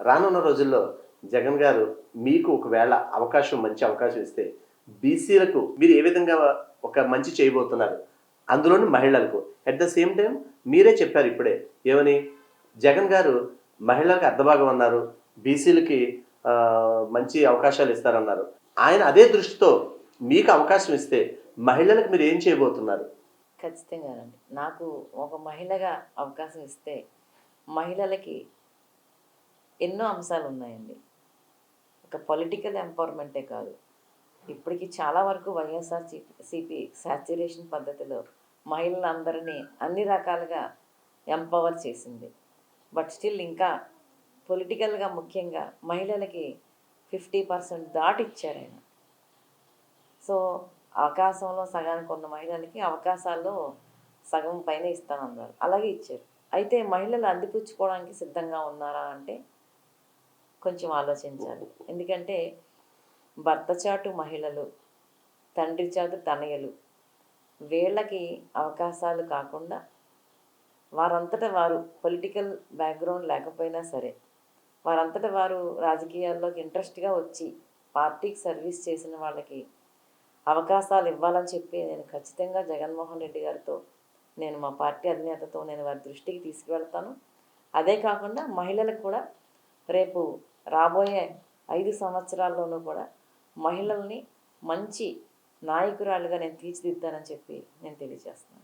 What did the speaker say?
రానున్న రోజుల్లో జగన్ గారు మీకు ఒకవేళ అవకాశం మంచి అవకాశం ఇస్తే బీసీలకు మీరు ఏ విధంగా ఒక మంచి చేయబోతున్నారు? అందులోని మహిళలకు. అట్ ద సేమ్ టైం మీరే చెప్పారు ఇప్పుడే. ఏమని? జగన్ గారు మహిళలకు అర్ధభాగం అన్నారు. బీసీలకి మంచి అవకాశాలు ఇస్తారన్నారు. ఆయన అదే దృష్టితో మీకు అవకాశం ఇస్తే మహిళలకు మీరు ఏం చేయబోతున్నారు? ఖచ్చితంగా నాకు ఒక మహిళగా అవకాశం ఇస్తే మహిళలకి ఎన్నో అంశాలు ఉన్నాయండి ఒక పొలిటికల్ ఎంపవర్మెంటే కాదు. ఇప్పటికి చాలా వరకు వైఎస్ఆర్ సిపి సాచ్యురేషన్ పద్ధతిలో మహిళలందరినీ అన్ని రకాలుగా ఎంపవర్ చేసింది. బట్ స్టిల్ ఇంకా పొలిటికల్గా ముఖ్యంగా మహిళలకి ఫిఫ్టీ పర్సెంట్ దాటిచ్చారు ఆయన. సో అవకాశంలో సగానికి ఉన్న మహిళలకి అవకాశాల్లో సగం పైన ఇస్తానన్నారు. అలాగే ఇచ్చారు. అయితే మహిళలు అందిపుచ్చుకోవడానికి సిద్ధంగా ఉన్నారా అంటే కొంచెం ఆలోచించాలి. ఎందుకంటే భర్త చాటు మహిళలు తండ్రి చాటు తనయలు. వీళ్ళకి అవకాశాలు కాకుండా వారంతట వారు పొలిటికల్ బ్యాక్గ్రౌండ్ లేకపోయినా సరే వారంతట వారు రాజకీయాల్లోకి ఇంట్రెస్ట్గా వచ్చి పార్టీకి సర్వీస్ చేసిన వాళ్ళకి అవకాశాలు ఇవ్వాలని చెప్పి నేను ఖచ్చితంగా జగన్మోహన్ రెడ్డి గారితో నేను మా పార్టీ అధినేతతో నేను వారి దృష్టికి తీసుకువెళ్తాను. అదే కాకుండా మహిళలకు కూడా రేపు రాబోయే ఐదు సంవత్సరాల్లోనూ కూడా మహిళల్ని మంచి నాయకురాలుగా నేను తీర్చిదిద్దానని చెప్పి నేను తెలియజేస్తున్నాను.